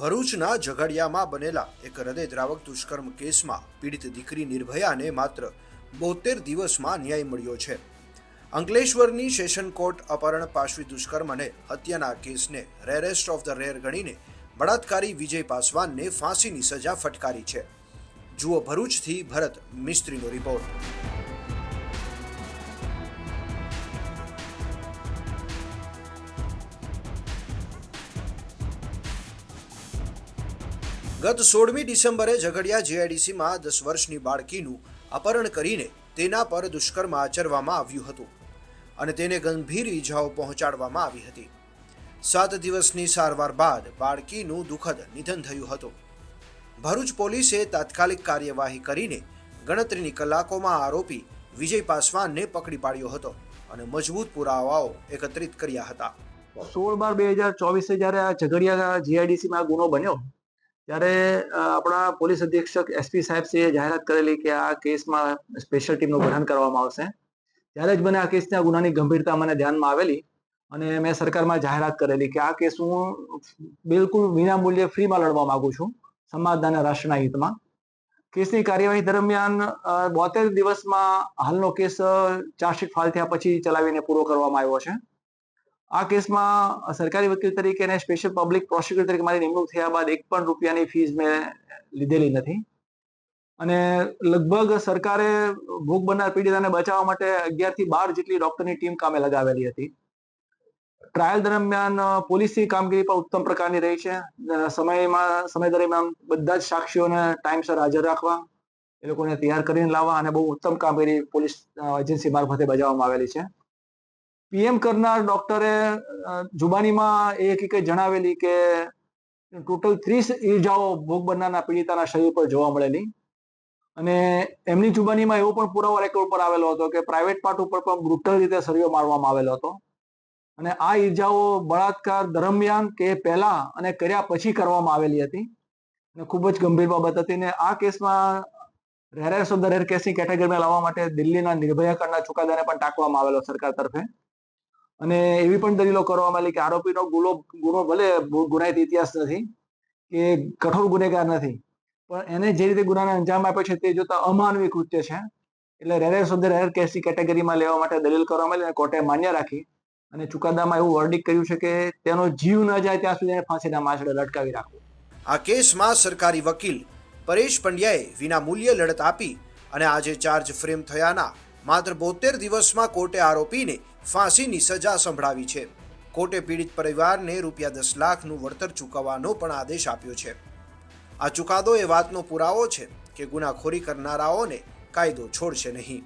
ભરૂચના ઝઘડિયામાં બનેલા એક હૃદયદ્રાવક દુષ્કર્મ કેસમાં પીડિત દીકરી નિર્ભયાને માત્ર બોતેર દિવસમાં ન્યાય મળ્યો છે. અંકલેશ્વરની સેશન કોર્ટ અપહરણ પાશવી દુષ્કર્મ અને હત્યાના કેસને રેરેસ્ટ ઓફ ધ રેર ગણીને બળાત્કારી વિજય પાસવાનને ફાંસીની સજા ફટકારી છે. જુઓ ભરૂચથી ભરત મિસ્ત્રીનો રિપોર્ટ. ગત સોળમી ડિસેમ્બરે ઝઘડિયા જીઆઈડીસીમાં દસ વર્ષની બાળકીનું અપહરણ કરીને તેના પર દુષ્કર્મ આચરવામાં આવ્યું હતું અને તેને ગંભીર ઈજાઓ પહોંચાડવામાં આવી હતી. સાત દિવસની સારવાર બાદ બાળકીનું દુઃખદ નિધન થયું હતું. ભરૂચ પોલીસે તાત્કાલિક કાર્યવાહી કરીને ગણતરીની કલાકોમાં આરોપી વિજય પાસવાનને પકડી પાડ્યો હતો અને મજબૂત પુરાવાઓ એકત્રિત કર્યા હતા. સોળ બાર બે હજાર ચોવીસે જ્યારે આ ઝઘડિયા જીઆઈડીસીમાં ગુનો બન્યો ત્યારે આપણા પોલીસ અધિક્ષક એસપી સાહેબ સાહેબશ્રીએ જાહેરાત કરેલી કે આ કેસમાં સ્પેશિયલ ટીમનું ગઠન કરવામાં આવશે. ત્યારે જ મને આ કેસના ગુનાની ગંભીરતા મને ધ્યાનમાં આવેલી અને મેં સરકારમાં જાહેરાત કરેલી કે આ કેસ હું બિલકુલ વિના મૂલ્યે ફ્રીમાં લડવા માંગુ છું સમાજના અને રાષ્ટ્રના હિતમાં. કેસની કાર્યવાહી દરમિયાન બોતેર દિવસમાં હાલનો કેસ ચાર્જશીટ ફાઇલ થયા પછી ચલાવીને પૂરો કરવામાં આવ્યો છે. આ કેસમાં સરકારી વકીલ તરીકે અને સ્પેશિયલ પબ્લિક પ્રોસિક્યુટર તરીકે મારી નિમણૂક થયા બાદ એક પણ રૂપિયાની ફીસ મેં લીધેલી નથી. અને લગભગ સરકારે ભૂખ બનનાર પીડિતાને બચાવવા માટે અગિયારથી બાર જેટલી ડોક્ટરની ટીમ કામે લગાવેલી હતી. ટ્રાયલ દરમિયાન પોલીસની કામગીરી પણ ઉત્તમ પ્રકારની રહી છે. સમયમાં, સમય દરમિયાન બધા જ સાક્ષીઓને ટાઈમસર હાજર રાખવા, એ લોકોને તૈયાર કરીને લાવવા અને બહુ ઉત્તમ કામગીરી પોલીસ એજન્સી મારફતે બજાવવામાં આવેલી છે. પીએમ કરનાર ડોક્ટરે જુબાનીમાં એ હકીકત જણાવેલી કે ટોટલ ત્રીસ ઈજાઓ ભોગ બનનારના પીડિતાના શરીર પર જોવા મળેલી. અને એમની જુબાનીમાં એવો પણ પુરાવો રેકોર્ડ પર આવેલો હતો કે પ્રાઇવેટ પાર્ટ ઉપર પણ બ્રુટલ રીતે સળિયો મારવામાં આવેલો હતો. અને આ ઈજાઓ બળાત્કાર દરમિયાન કે પહેલા અને કર્યા પછી કરવામાં આવેલી હતી. અને ખૂબ જ ગંભીર બાબત હતી ને આ કેસમાં રેરેસ ઓફ ધ રેર કેસની કેટેગરીમાં લાવવા માટે દિલ્હીના નિર્ભયા કાંડના ચુકાદાને પણ ટાંકવામાં આવેલો સરકાર તરફે. અને એવી પણ દલીલો કરવામાં આવી કે આરોપીનો ગુનો ગુનો ભલે ગુનાહિત ઇતિહાસ નથી, કે કઠોર ગુનેગાર નથી, પણ એને જે રીતે ગુનાને અંજામ આપ્યો છે તે જોતા અમાનવી કૃત્ય છે. એટલે રેરેસ ઓફ ધ રેર કેસની કેટેગરીમાં લેવા માટે દલીલ કરવામાં આવી અને કોર્ટે માન્ય રાખી અને ચુકાદામાં એવું વર્ડિક કર્યું છે કે તેનો જીવ ન જાય ત્યાં સુધી ફાંસીના માછડે લટકાવી રાખવું. આ કેસમાં સરકારી વકીલ પરેશ પંડ્યાએ વિના મૂલ્યે લડત આપી અને આજે ચાર્જ ફ્રેમ થયાના માત્ર બોતેર દિવસમાં કોર્ટે આરોપીને ફાંસીની સજા સંભળાવી છે. કોર્ટે પીડિત પરિવારને રૂપિયા દસ લાખનું વળતર ચૂકવવાનો પણ આદેશ આપ્યો છે. આ ચુકાદો એ વાતનો પુરાવો છે કે ગુનાખોરી કરનારાઓને કાયદો છોડશે નહીં.